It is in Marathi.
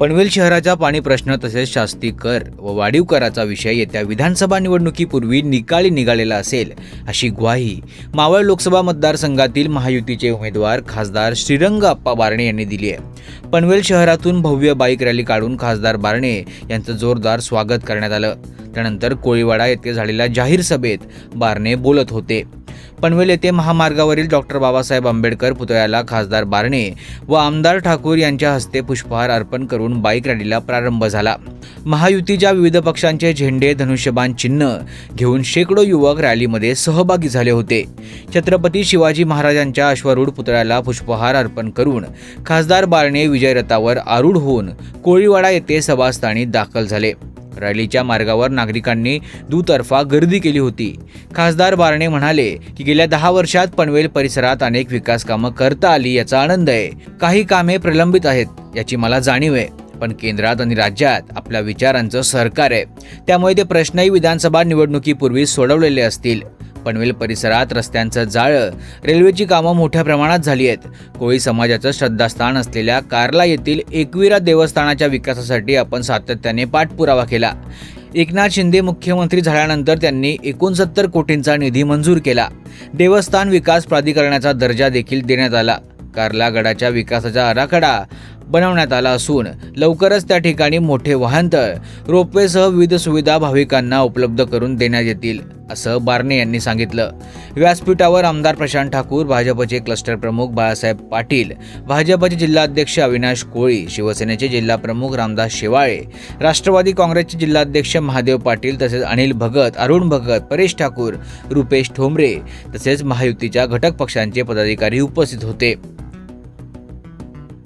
पनवेल शहराचा पाणी प्रश्न तसेच शास्ती कर व वाढीव कराचा विषय येत्या विधानसभा निवडणुकीपूर्वी निकाली निघालेला असेल अशी ग्वाही मावळ लोकसभा मतदारसंघातील महायुतीचे उमेदवार खासदार श्रीरंग अप्पा बारणे यांनी दिली आहे. पनवेल शहरातून भव्य बाईक रॅली काढून खासदार बारणे यांचं जोरदार स्वागत करण्यात आलं. त्यानंतर कोळीवाडा येथे झालेल्या जाहीर सभेत बारणे बोलत होते. पनवेल येथे महामार्गावरील डॉक्टर बाबासाहेब आंबेडकर पुतळ्याला खासदार बारणे व आमदार ठाकूर यांच्या हस्ते पुष्पहार अर्पण करून बाईक रॅलीला प्रारंभ झाला. महायुतीच्या विविध पक्षांचे झेंडे धनुष्यबाण चिन्ह घेऊन शेकडो युवक रॅलीमध्ये सहभागी झाले होते. छत्रपती शिवाजी महाराजांच्या अश्वारूढ पुतळ्याला पुष्पहार अर्पण करून खासदार बारणे विजयरथावर आरूढ होऊन कोळीवाडा येथे सभास्थानी दाखल झाले. रॅलीच्या मार्गावर नागरिकांनी दुतर्फा गर्दी केली होती. खासदार बारणे म्हणाले की गेल्या दहा वर्षात पनवेल परिसरात अनेक विकास कामं करता आली याचा आनंद आहे. काही कामे प्रलंबित आहेत याची मला जाणीव आहे. पण केंद्रात आणि राज्यात आपल्या विचारांचं सरकार आहे. त्यामुळे ते प्रश्नही विधानसभा निवडणुकीपूर्वी सोडवलेले असतील. पनवेल परिसरात रस्त्यांचं जाळं रेल्वेची कामं मोठ्या प्रमाणात झाली आहेत. कोळी समाजाचं श्रद्धास्थान असलेल्या कार्ला येथील एकविरा देवस्थानाच्या विकासासाठी आपण सातत्याने पाठपुरावा केला. एकनाथ शिंदे मुख्यमंत्री झाल्यानंतर त्यांनी एकोणसत्तर कोटींचा निधी मंजूर केला. देवस्थान विकास प्राधिकरणाचा दर्जा देखील देण्यात आला. कार्ला गडाच्या विकासाचा आराखडा बनवण्यात आला असून लवकरच त्या ठिकाणी मोठे वाहनतळ रोपवेसह विविध सुविधा भाविकांना उपलब्ध करून देण्यात येतील असं बारणे यांनी सांगितलं. व्यासपीठावर आमदार प्रशांत ठाकूर भाजपचे क्लस्टर प्रमुख बाळासाहेब पाटील भाजपचे जिल्हाध्यक्ष अविनाश कोळी शिवसेनेचे जिल्हा प्रमुख रामदास शेवाळे राष्ट्रवादी काँग्रेसचे जिल्हाध्यक्ष महादेव पाटील तसेच अनिल भगत अरुण भगत परेश ठाकूर रुपेश ठोंबरे तसेच महायुतीच्या घटक पक्षांचे पदाधिकारी उपस्थित होते.